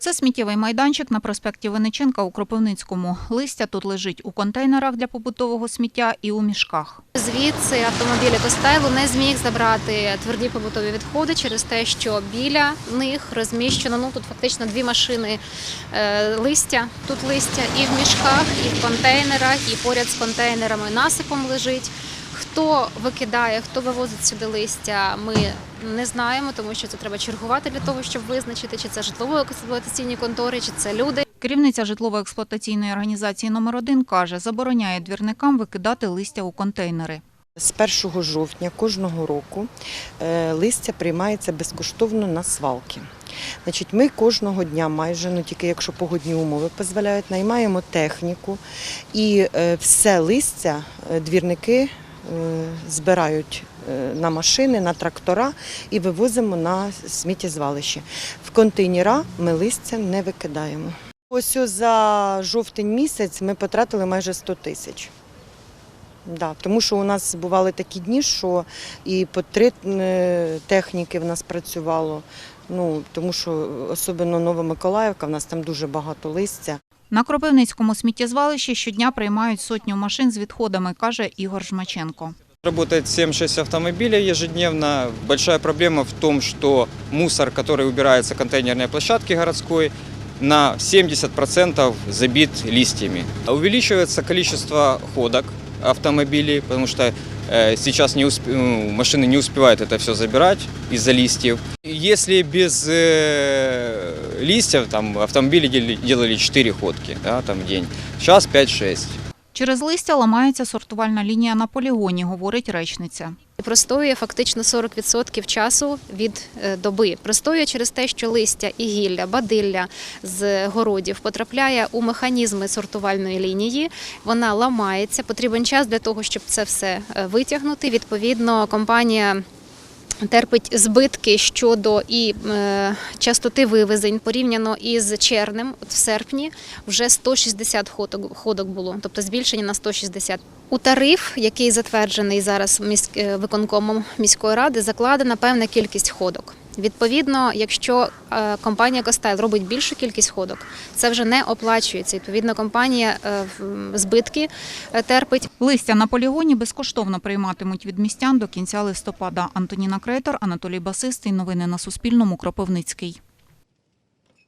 Це сміттєвий майданчик на проспекті Винниченка у Кропивницькому. Листя тут лежить у контейнерах для побутового сміття і у мішках. Звідси автомобілі Костайлу не зміг забрати тверді побутові відходи через те, що біля них розміщено ну тут фактично дві машини е, листя. Тут листя і в мішках, і в контейнерах, і поряд з контейнерами насипом лежить. Хто викидає, хто вивозить сюди листя, ми не знаємо, тому що це треба чергувати для того, щоб визначити, чи це житлово-експлуатаційні контори, чи це люди. Керівниця житлово-експлуатаційної організації номер 1 каже, забороняє двірникам викидати листя у контейнери. З 1 жовтня кожного року е, листя приймається безкоштовно на свалки. Значить, ми кожного дня, майже ну тільки якщо погодні умови дозволяють, наймаємо техніку і е, все листя е, двірники збирають е, на машини, на трактора і вивозимо на сміттєзвалище. В контейнера ми листя не викидаємо. Ось за жовтень місяць ми потратили майже 100 тисяч. Да, тому що у нас бували такі дні, що і по три е, техніки в нас працювало. Ну, тому що особливо Новомиколаївка, в нас там дуже багато листя. На Кропивницькому сміттєзвалищі щодня приймають сотню машин з відходами, каже Ігор Жмаченко. Работает 7-6 автомобилей ежедневно. Большая проблема в том, что мусор, который убирается в контейнерной площадке городской, на 70% забит листьями. Увеличивается количество ходок автомобилей, потому что э, сейчас не усп- ну, машины не успевают это все забирать из-за листьев. Если без э, листьев там, автомобили делали 4 ходки да, там, в день, сейчас 5-6. Через листя ламається сортувальна лінія на полігоні, говорить речниця. Простоює фактично 40% часу від е, доби. Простоює через те, що листя і гілля, бадилля з городів потрапляє у механізми сортувальної лінії. Вона ламається. Потрібен час для того, щоб це все е, витягнути. Відповідно, компанія. Терпить збитки щодо і е, частоти вивезень порівняно із червнем, в серпні вже 160 ходок, ходок було, тобто збільшення на 160. У тариф, який затверджений зараз е, виконкомом міської ради, закладена певна кількість ходок. Відповідно, якщо е, компанія Костайл робить більшу кількість ходок, це вже не оплачується. Відповідно, компанія е, збитки е, терпить. Листя на полігоні безкоштовно прийматимуть від містян до кінця листопада. Антоніна Крейтор, Анатолій Басистий. Новини на Суспільному. Кропивницький.